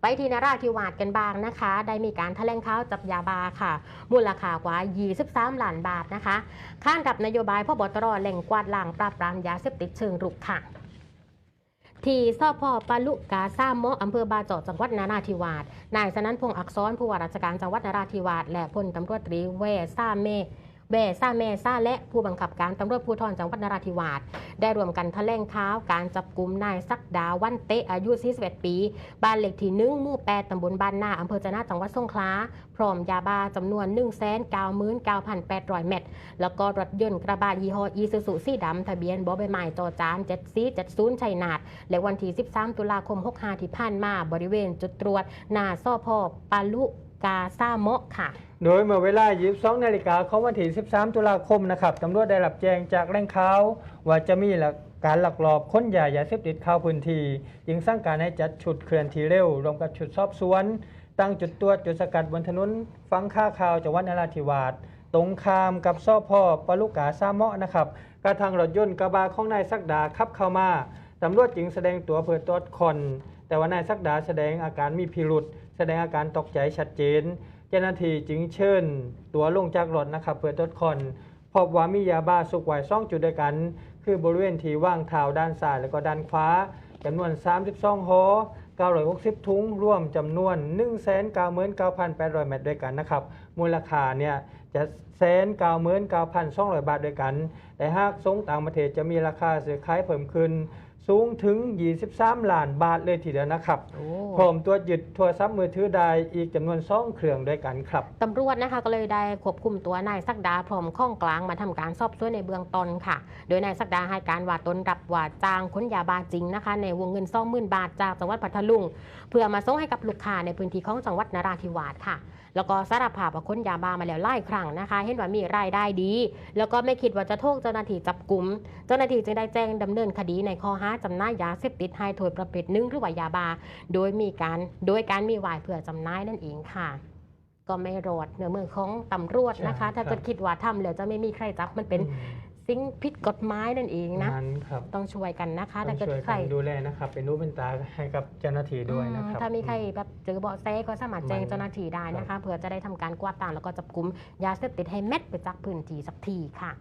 ไปที่นราธิวาสกันบ้างนะคะ ได้มีการแถลงข่าวจับยาบาค่ะ มูลค่ากว่า 23 ล้านบาทนะคะ ข้านกับนโยบายพบตรแหล่งกวาดล้างปราบปรามยาเสพติดเชิงรุกค่ะที่สพปาลุกาซ่าโมอำเภอบาเจาะจังหวัดนราธิวาส นายสนันพงษ์อักษรผู้ว่าราชการจังหวัดนราธิวาส และพลตำรวจตรีเวซ่าเมเวซ่าเมซ่าและผู้บังคับการตำรวจภูธรจังหวัดนราธิวาส ได้รวมกันแถลงข่าวการจับกลุ่มนายสักดาวันเตะอายุ 41 ปี บ้านเลขที่หนึ่งหมู่8ตำบลบ้านนาอำเภอจะนาจังหวัดสงขลาพร้อมยาบ้าจำนวน 199,800 เม็ดแล้วก็รถยนต์กระบะยี่ห้ออีซูซูสีดำทะเบียนบอใบไม้จอจาน7 4 7 0ชัยนาทและวันที่ 13 ตุลาคม 65 ที่ผ่านมาบริเวณจุดตรวจหนาซ่อพอปาลุ กาซาโมะค่ะ โดยเมื่อเวลา 22 นาฬิกาของวันที่ 13 ตุลาคมนะครับตำรวจได้รับแจ้งจากแหล่งข่าวว่าจะมีหลักการหลักลอบค้นยายาเสพติดเข้าพื้นที่ยิงสร้างการให้จัดชุดเคลื่อนที่เร็ว รวมกับชุดสอบสวน ตั้งจุดตรวจจุดสกัดบนถนนฟังค่าข่าวจังหวัดนราธิวาสตรงข้ามกับซ่อพ่อปลุกาซาเมาะนะครับกระทางรถยนต์กระบะของนายสักดาขับเข้ามาตำรวจจึงแสดงตัวเพื่อตรวจคน แต่ว่านายสักดาแสดงอาการมีพิรุษ แสดงอาการตกใจชัดเจน เจ้าหน้าที่จึงเชิญตัวลงจากรถนะครับเพื่อตรวจคอนพบว่ามียาบ้าสุกไว้ซ่องจุดด้วยกัน คือบริเวณที่ว่างเท้าด้านซ้ายและก็ด้านขวาจำนวน 32หอ960 ถุงรวมจำนวน 199,800 เม็ดด้วยกันนะครับ มูลค่าเนี่ยจะแสนเก้าหมื่นเก้าพันสองร้อยบาทด้วยกัน แต่หากส่งต่างประเทศจะมีราคาซื้อขายเพิ่มขึ้น สูงถึง 23 ล้านบาทเลยทีเดียวนะครับโอ้พร้อมตรวจยึดโทรศัพท์มือถือได้อีกจำนวนสองเครื่องด้วยกันครับตำรวจนะคะก็เลยได้ควบคุมตัวนายสักดาพร้อมข้องกลางมาทำการสอบสวนในเบื้องต้นค่ะ โดยนายสักดาให้การว่าตนรับว่าจ้างค้นยาบาจริงนะคะ ในวงเงิน20,000บาทจากจังหวัดพัทลุง เพื่อมาส่งให้กับลูกค้าในพื้นที่ของจังหวัดนราธิวาสค่ะแล้วก็สารภาพว่าค้นยาบ้ามาแล้วหลายครั้งนะคะ เห็นว่ามีรายได้ดี แล้วก็ไม่คิดว่าจะโทษเจ้าหน้าที่จับกลุ่มเจ้าหน้าที่จึงได้แจ้งดำเนินคดีในข้อหาจำหน่ายยาเสพติดให้โทษประเภทหนึ่งหรือว่ายาบ้าโดยมีการโดยการมีวายเพื่อจำหน่ายนั่นเองค่ะก็ไม่รอดเหนือมือของตำรวจนะคะใช่ถ้าครัเกิบดคิดว่าทำแล้วจะไม่มีใครจับมันเป็นสิ่งผิดกฎหมายนั่นเองนะนั้นครับต้องช่วยกันนะคะต้อถ้างเกิดช่วยใครกันดูแลนะครับเป็นรูปเป็นตาให้กับเจ้าหน้าที่ด้วยนะคอืรับมถ้ามีใครแบบเจอเบาะแสก็สามารถแจ้งมันเจ้าหน้าที่ได้นะคะเพื่อจะได้ทำการกวาดตามแล้วก็จับกุมยาเสพติดให้เม็ดไปจากพื้นที่สักทีค่ะ